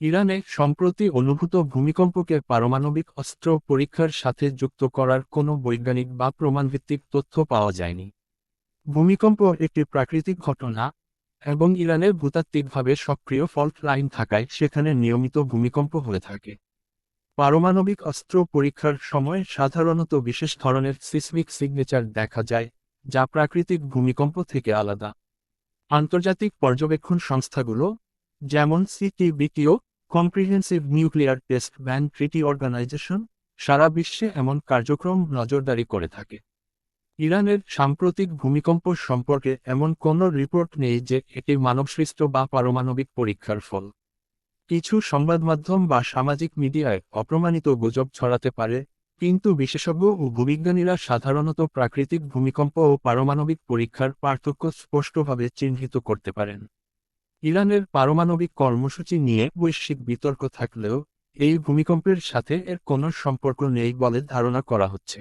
ইরানে সম্প্রতি অনুভূত ভূমিকম্পকে পারমাণবিক অস্ত্র পরীক্ষার সাথে যুক্ত করার কোনো বৈজ্ঞানিক বা প্রমাণভিত্তিক তথ্য পাওয়া যায়নি। ভূমিকম্প একটি প্রাকৃতিক ঘটনা, এবং ইরানের ভূতাত্ত্বিকভাবে সক্রিয় ফল্ট লাইন থাকায় সেখানে নিয়মিত ভূমিকম্প হয়ে থাকে। পারমাণবিক অস্ত্র পরীক্ষার সময় সাধারণত বিশেষ ধরনের সিসমিক সিগনেচার দেখা যায়, যা প্রাকৃতিক ভূমিকম্প থেকে আলাদা। আন্তর্জাতিক পর্যবেক্ষণ সংস্থাগুলো, যেমন CTBTO comprehensive nuclear test ban treaty organisation সারা বিশ্বে এমন কার্যক্রম নজরদারি করে থাকে। ইরানের সাম্প্রতিক ভূমিকম্প সম্পর্কে এমন কোনো রিপোর্ট নেই যে এটি মানবসৃষ্ট বা পারমাণবিক পরীক্ষার ফল। কিছু সংবাদমাধ্যম বা সামাজিক মিডিয়ায় অপ্রমাণিত গুজব ছড়াতে পারে, কিন্তু বিশেষজ্ঞ ও ভূবিজ্ঞানীরা সাধারণত প্রাকৃতিক ভূমিকম্প ও পারমাণবিক পরীক্ষার পার্থক্য স্পষ্টভাবে চিহ্নিত করতে পারেন। ইরানের পারমাণবিক কর্মসূচি নিয়ে বৈশ্বিক বিতর্ক থাকলেও, এই ভূমিকম্পের সাথে এর কোনো সম্পর্ক নেই বলে ধারণা করা হচ্ছে।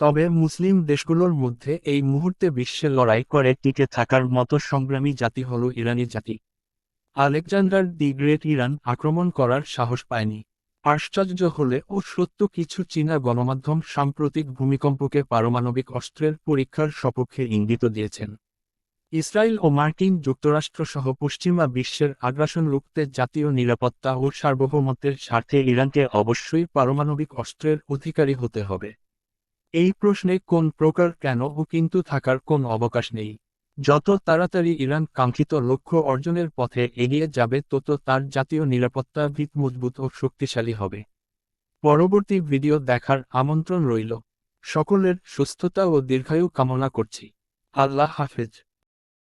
তবে মুসলিম দেশগুলোর মধ্যে এই মুহূর্তে বিশ্বে লড়াই করে টিকে থাকার মতো সংগ্রামী জাতি হল ইরানি জাতি। আলেকজান্ডার দি গ্রেট ইরান আক্রমণ করার সাহস পায়নি। আশ্চর্য হলে ও সত্য কিছু চীনা গণমাধ্যম সাম্প্রতিক ভূমিকম্পকে পারমাণবিক অস্ত্রের পরীক্ষার সপক্ষে ইঙ্গিত দিয়েছেন। ইসরায়েল ও মার্কিন যুক্তরাষ্ট্র সহ পশ্চিমা বিশ্বের আগ্রাসন রুখতে জাতীয় নিরাপত্তা ও সার্বভৌমত্বের স্বার্থে ইরানকে অবশ্যই পারমাণবিক অস্ত্রের অধিকারী হতে হবে। এই প্রশ্নে কোন প্রকার কেন ও কিন্তু থাকার কোন অবকাশ নেই। যত তাড়াতাড়ি ইরান কাঙ্ক্ষিত লক্ষ্য অর্জনের পথে এগিয়ে যাবে, তত তার জাতীয় নিরাপত্তা ভিত মজবুত ও শক্তিশালী হবে। পরবর্তী ভিডিও দেখার আমন্ত্রণ রইল। সকলের সুস্থতা ও দীর্ঘায়ু কামনা করছি। আল্লাহ হাফেজ।